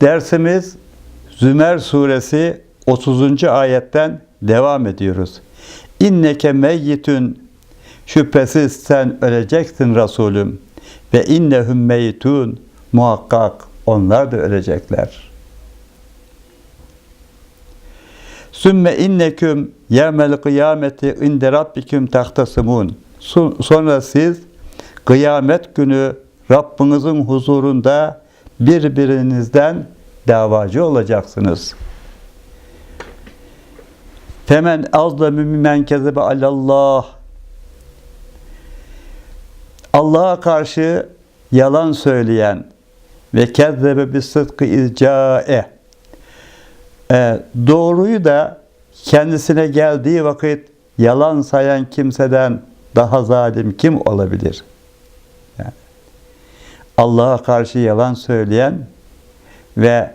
Dersimiz Zümer suresi 30. ayetten devam ediyoruz. İnneke meyyitün şüphesiz sen öleceksin Resulüm ve innehum meyitun muhakkak onlar da ölecekler. Sümme inneküm yevmel kıyameti inde rabbiküm tahtasimun. Son- Sonra siz kıyamet günü Rabbinizin huzurunda birbirinizden davacı olacaksınız. Femen azlemu mimmen kezebe alallah. Allah'a karşı yalan söyleyen ve kezzebe bis sıdkı izcae. E, doğruyu da kendisine geldiği vakit yalan sayan kimseden daha zalim kim olabilir? Yani Allah'a karşı yalan söyleyen ve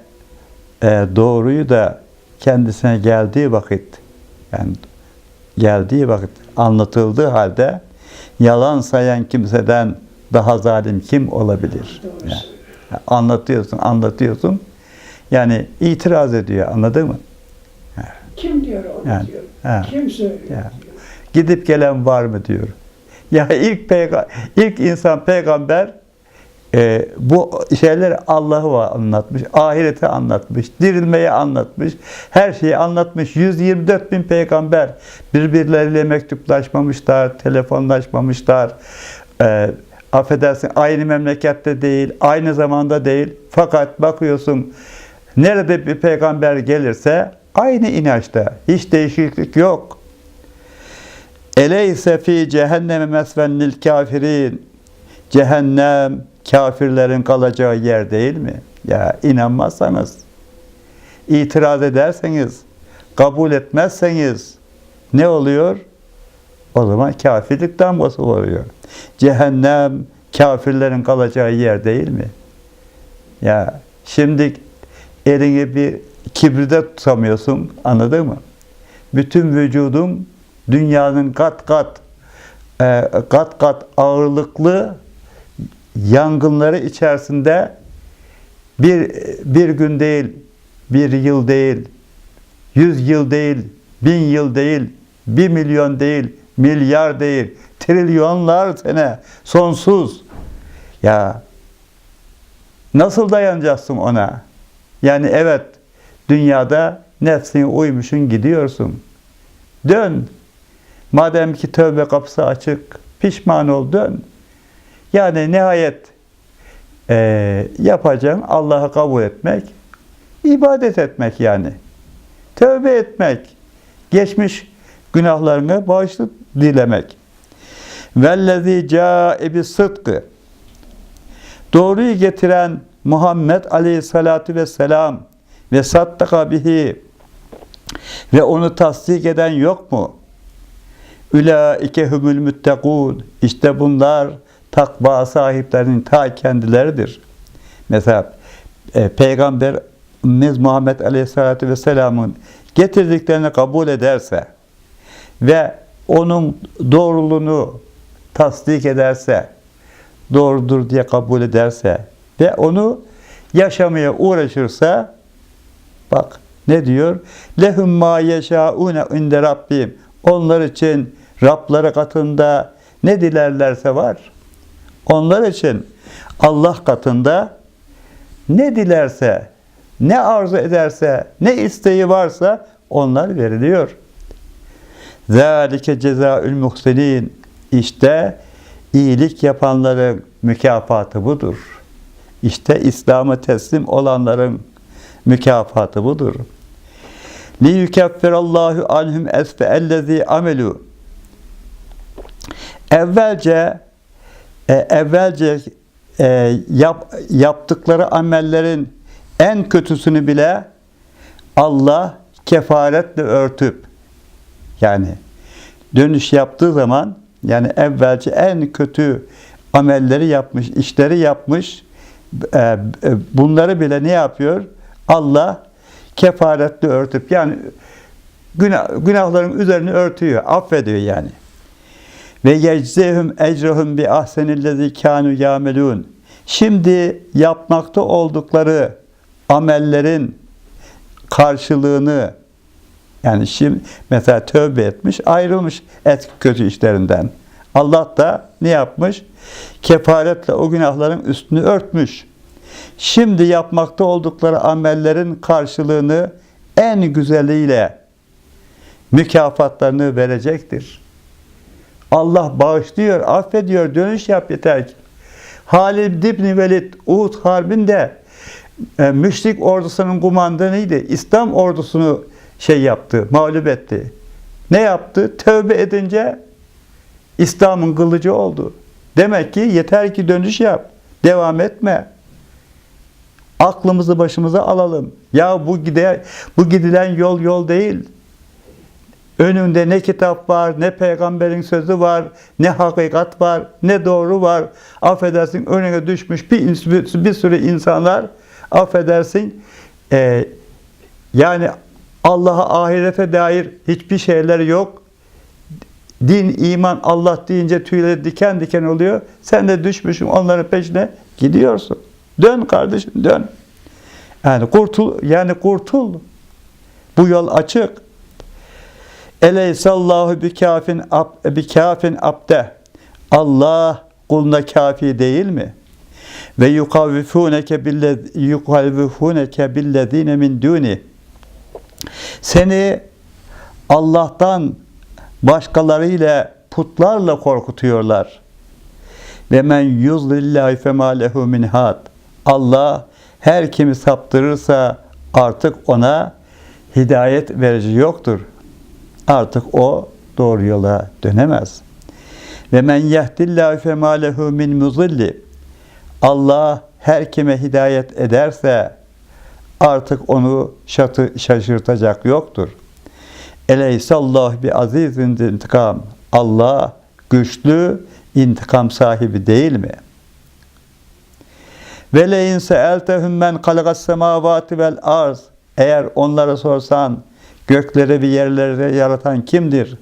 e, doğruyu da kendisine geldiği vakit yani geldiği vakit anlatıldığı halde yalan sayan kimseden daha zalim kim olabilir? Yani, anlatıyorsun, anlatıyorsun. Yani itiraz ediyor, anladın mı? Kim diyor onu Yani, diyor. ha. Kim söylüyor Ya. diyor. Gidip gelen var mı diyor. Ya ilk peyga ilk insan peygamber e, bu şeyleri Allah'ı anlatmış, ahireti anlatmış, dirilmeyi anlatmış, her şeyi anlatmış. 124 bin peygamber birbirleriyle mektuplaşmamışlar, telefonlaşmamışlar. E, affedersin aynı memlekette değil, aynı zamanda değil. Fakat bakıyorsun nerede bir peygamber gelirse aynı inançta. Hiç değişiklik yok. Eleyse fi cehenneme mesven lil kafirin. Cehennem kafirlerin kalacağı yer değil mi? Ya inanmazsanız, itiraz ederseniz, kabul etmezseniz ne oluyor? O zaman kafirlik damgası oluyor. Cehennem kafirlerin kalacağı yer değil mi? Ya şimdi elini bir kibride tutamıyorsun, anladın mı? Bütün vücudun dünyanın kat kat e, kat kat ağırlıklı yangınları içerisinde bir bir gün değil, bir yıl değil, yüz yıl değil, bin yıl değil, bir milyon değil, milyar değil, trilyonlar sene, sonsuz. Ya nasıl dayanacaksın ona? Yani evet, dünyada nefsine uymuşsun gidiyorsun. Dön. Madem ki tövbe kapısı açık, pişman ol, dön. Yani nihayet eee yapacağın Allah'ı kabul etmek, ibadet etmek yani. Tövbe etmek, geçmiş günahlarını bağışlık dilemek. Vellezî câe bis sıdkı. Doğruyu getiren Muhammed aleyhissalatu vesselam ve saddaka bihi ve onu tasdik eden yok mu? Ülaike humul müttekûn. İşte bunlar takva sahiplerinin ta kendileridir. Mesela e, Peygamberimiz Muhammed Aleyhisselatü Vesselam'ın getirdiklerini kabul ederse ve onun doğruluğunu tasdik ederse, doğrudur diye kabul ederse ve onu yaşamaya uğraşırsa bak ne diyor? Lehum ma yeşaune inde rabbim. Onlar için Rabları katında ne dilerlerse var. Onlar için Allah katında ne dilerse, ne arzu ederse, ne isteği varsa onlar veriliyor. Zalike cezaül muhsinin. İşte iyilik yapanların mükafatı budur. İşte İslam'a teslim olanların mükafatı budur. Li yukeffirallahu anhum esfe ellezî amelu. Evvelce e, evvelce e, yap, yaptıkları amellerin en kötüsünü bile Allah kefaretle örtüp yani dönüş yaptığı zaman yani evvelce en kötü amelleri yapmış, işleri yapmış e, e, bunları bile ne yapıyor? Allah kefaretle örtüp yani günah, günahların üzerini örtüyor, affediyor yani. Ve yeczehum ecrahum bi ahsenillezî kânû yâmelûn. Şimdi yapmakta oldukları amellerin karşılığını yani şimdi mesela tövbe etmiş, ayrılmış eski kötü işlerinden. Allah da ne yapmış? Kefaretle o günahların üstünü örtmüş. Şimdi yapmakta oldukları amellerin karşılığını en güzeliyle mükafatlarını verecektir. Allah bağışlıyor, affediyor, dönüş yap yeter ki. Halid İbni Velid Uhud Harbi'nde e, müşrik ordusunun kumandanıydı. İslam ordusunu şey yaptı, mağlup etti. Ne yaptı? Tövbe edince İslam'ın kılıcı oldu. Demek ki yeter ki dönüş yap. Devam etme. Aklımızı başımıza alalım. Ya bu gide bu gidilen yol yol değil. Önünde ne kitap var, ne peygamberin sözü var, ne hakikat var, ne doğru var. Affedersin önüne düşmüş bir, bir, sürü insanlar affedersin e, yani Allah'a ahirete dair hiçbir şeyler yok. Din, iman, Allah deyince tüyleri diken diken oluyor. Sen de düşmüşsün onların peşine gidiyorsun. Dön kardeşim dön. Yani kurtul yani kurtul. Bu yol açık. Eleysallahu bi kafin ab, bi kafin abde. Allah kuluna kafi değil mi? Ve yukavvifuneke billez yukavvifuneke billezine min duni. Seni Allah'tan başkalarıyla putlarla korkutuyorlar. Ve men yuzlillahi fema lehu min had. Allah her kimi saptırırsa artık ona hidayet verici yoktur. Artık o doğru yola dönemez. Ve men yehdillahu fema lehu min muzilli. Allah her kime hidayet ederse artık onu şatı, şaşırtacak yoktur. Eleysallah bi azizin intikam. Allah güçlü intikam sahibi değil mi? Ve le in seeltehum men halakas semavati vel arz. Eğer onlara sorsan gökleri ve yerleri yaratan kimdir?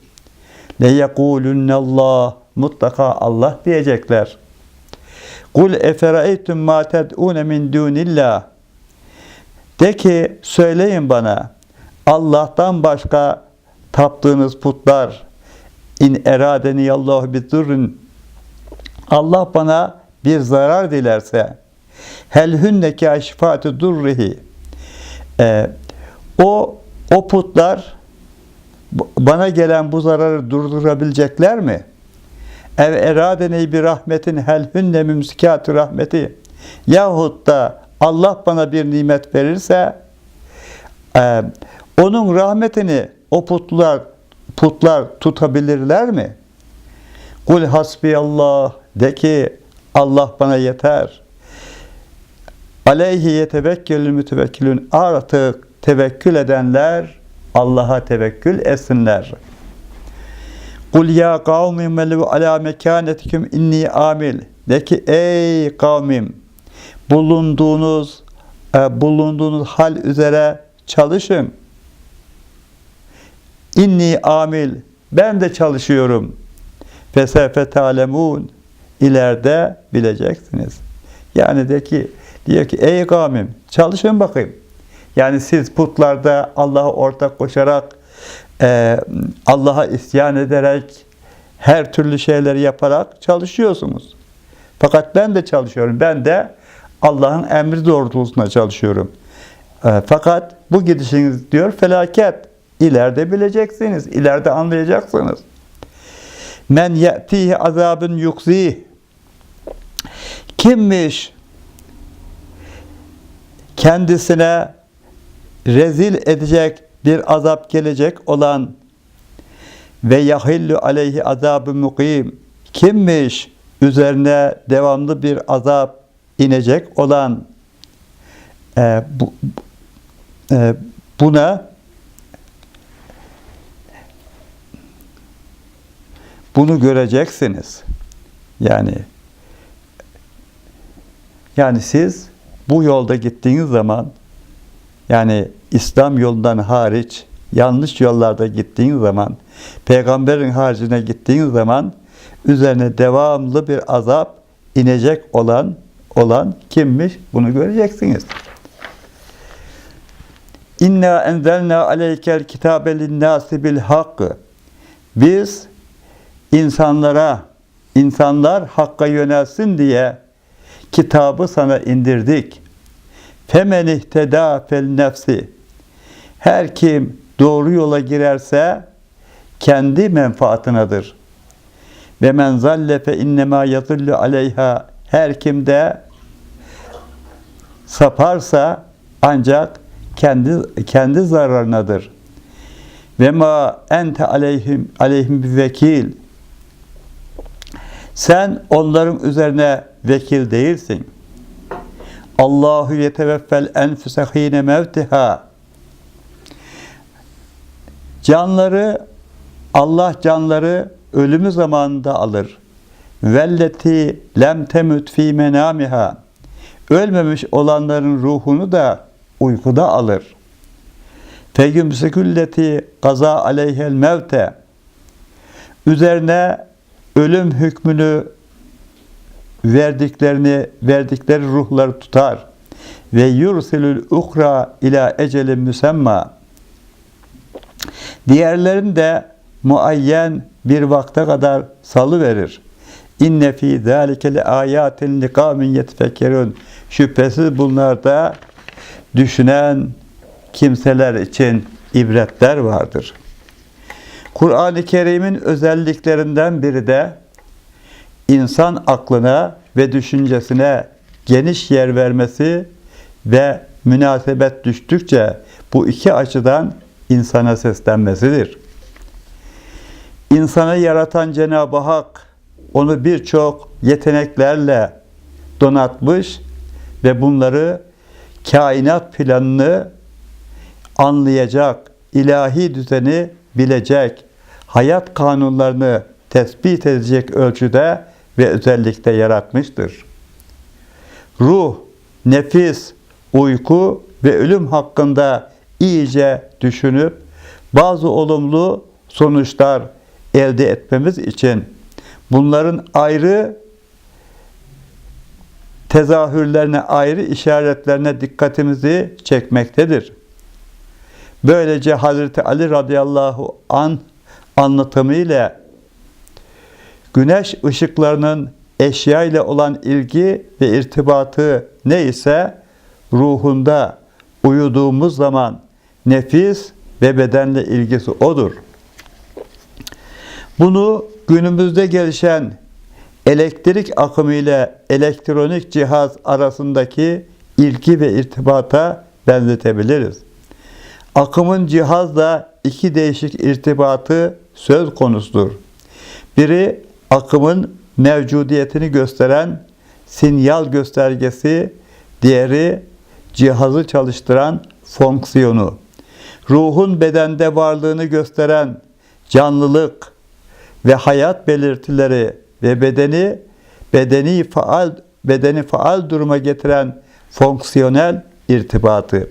Allah. Mutlaka Allah diyecekler. Kul efereytum ma ted'une min dunillah. De ki söyleyin bana Allah'tan başka taptığınız putlar in eradeni Allah bi durrun Allah bana bir zarar dilerse hel hünne kâşifâtu durrihi ee, o o putlar bana gelen bu zararı durdurabilecekler mi? Ev eradeni bir rahmetin hel hünne mümsikâtu rahmeti yahut da Allah bana bir nimet verirse e, onun rahmetini o putlar putlar tutabilirler mi? Kul hasbiyallah de ki Allah bana yeter. Aleyhi yetevekkülü mütevekkilün artık tevekkül edenler Allah'a tevekkül etsinler. Kul ya kavmi melu ala mekanetikum inni amil. De ki ey kavmim bulunduğunuz e, bulunduğunuz hal üzere çalışın. İnni amil. Ben de çalışıyorum. Fesefe talemun. İleride bileceksiniz. Yani de ki diyor ki ey kavmim çalışın bakayım. Yani siz putlarda Allah'a ortak koşarak e, Allah'a isyan ederek her türlü şeyleri yaparak çalışıyorsunuz. Fakat ben de çalışıyorum. Ben de Allah'ın emri doğrultusunda çalışıyorum. E, fakat bu gidişiniz diyor felaket. İleride bileceksiniz. ileride anlayacaksınız. Men ye'tihi azabın yukzih. Kimmiş kendisine rezil edecek bir azap gelecek olan ve yahillu aleyhi azabı mukim kimmiş üzerine devamlı bir azap inecek olan e, bu, e, buna bunu göreceksiniz. Yani yani siz bu yolda gittiğiniz zaman yani İslam yolundan hariç yanlış yollarda gittiğiniz zaman peygamberin haricine gittiğiniz zaman üzerine devamlı bir azap inecek olan olan kimmiş bunu göreceksiniz. İnna enzelna aleykel kitabe linnâsi bil hakkı. Biz insanlara, insanlar hakka yönelsin diye kitabı sana indirdik. Femen ihteda fel nefsi. Her kim doğru yola girerse kendi menfaatınadır. Ve men zalle fe innema yadullu aleyha. Her kim de saparsa ancak kendi kendi zararınadır. Ve ma ente aleyhim aleyhim bir vekil. Sen onların üzerine vekil değilsin. Allahu yeteveffel enfüse hine mevtiha. Canları Allah canları ölümü zamanında alır. Velleti lem temut fi menamiha. Ölmemiş olanların ruhunu da uykuda alır. Feyümsekülleti kaza aleyhel mevte. Üzerine ölüm hükmünü verdiklerini verdikleri ruhları tutar ve yursilül ukra ila ecelin müsemma diğerlerini de muayyen bir vakte kadar salı verir. İnne fi zalike le ayatin li kavmin yetefekkerun. Şüphesiz bunlarda düşünen kimseler için ibretler vardır. Kur'an-ı Kerim'in özelliklerinden biri de insan aklına ve düşüncesine geniş yer vermesi ve münasebet düştükçe bu iki açıdan insana seslenmesidir. İnsanı yaratan Cenab-ı Hak onu birçok yeteneklerle donatmış ve bunları kainat planını anlayacak, ilahi düzeni bilecek, hayat kanunlarını tespit edecek ölçüde ve özellikle yaratmıştır. Ruh, nefis, uyku ve ölüm hakkında iyice düşünüp bazı olumlu sonuçlar elde etmemiz için bunların ayrı tezahürlerine, ayrı işaretlerine dikkatimizi çekmektedir. Böylece Hazreti Ali radıyallahu an anlatımı ile güneş ışıklarının eşya ile olan ilgi ve irtibatı neyse ruhunda uyuduğumuz zaman nefis ve bedenle ilgisi odur. Bunu günümüzde gelişen elektrik akımı ile elektronik cihaz arasındaki ilgi ve irtibata benzetebiliriz. Akımın cihazla iki değişik irtibatı söz konusudur. Biri akımın mevcudiyetini gösteren sinyal göstergesi, diğeri cihazı çalıştıran fonksiyonu. Ruhun bedende varlığını gösteren canlılık ve hayat belirtileri ve bedeni bedeni faal bedeni faal duruma getiren fonksiyonel irtibatı.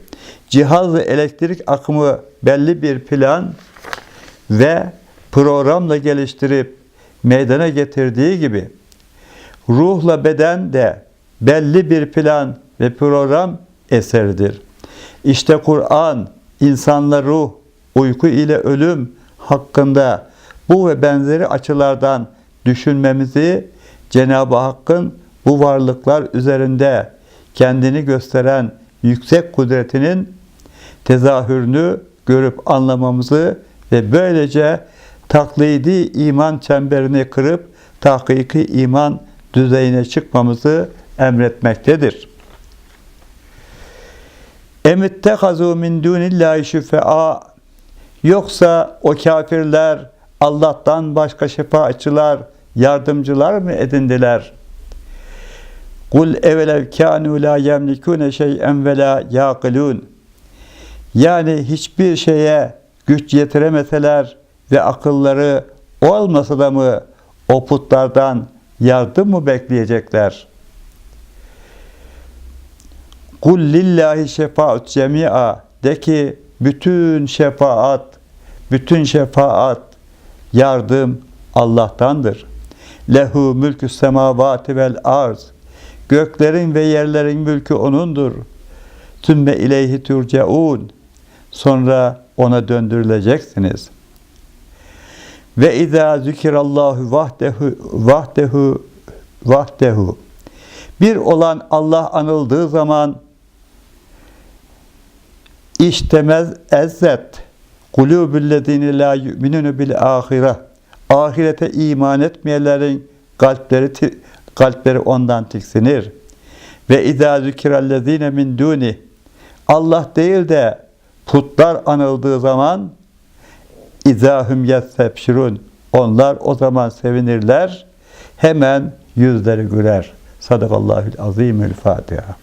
Cihaz ve elektrik akımı belli bir plan ve programla geliştirip meydana getirdiği gibi ruhla beden de belli bir plan ve program eseridir. İşte Kur'an insanla ruh, uyku ile ölüm hakkında bu ve benzeri açılardan düşünmemizi Cenab-ı Hakk'ın bu varlıklar üzerinde kendini gösteren yüksek kudretinin tezahürünü görüp anlamamızı ve böylece taklidi iman çemberini kırıp tahkiki iman düzeyine çıkmamızı emretmektedir. Emittehazu min dunillahi şüfea Yoksa o kafirler Allah'tan başka şefaatçılar, yardımcılar mı edindiler? Kul evelev kânû lâ yemlikûne şey'en ve lâ yâkılûn. Yani hiçbir şeye güç yetiremeseler ve akılları olmasa da mı o putlardan yardım mı bekleyecekler? Kul lillahi şefaat cemi'a de ki bütün şefaat, bütün şefaat, yardım Allah'tandır. Lehu mülkü semavati vel arz. Göklerin ve yerlerin mülkü O'nundur. Tümme ileyhi turcaun. Sonra ona döndürüleceksiniz. Ve izâ zikirallahu vahdehu vahdehu vahdehu bir olan Allah anıldığı zaman iştemez ezzet. Kulûbüllezîne lâ yu'minûne bil âhire ahirete iman etmeyenlerin kalpleri kalpleri ondan tiksinir. Ve izâ zikirellezîne min dûni. Allah değil de putlar anıldığı zaman izahum yestebşirun onlar o zaman sevinirler hemen yüzleri güler. Sadakallahül azimül Fatiha.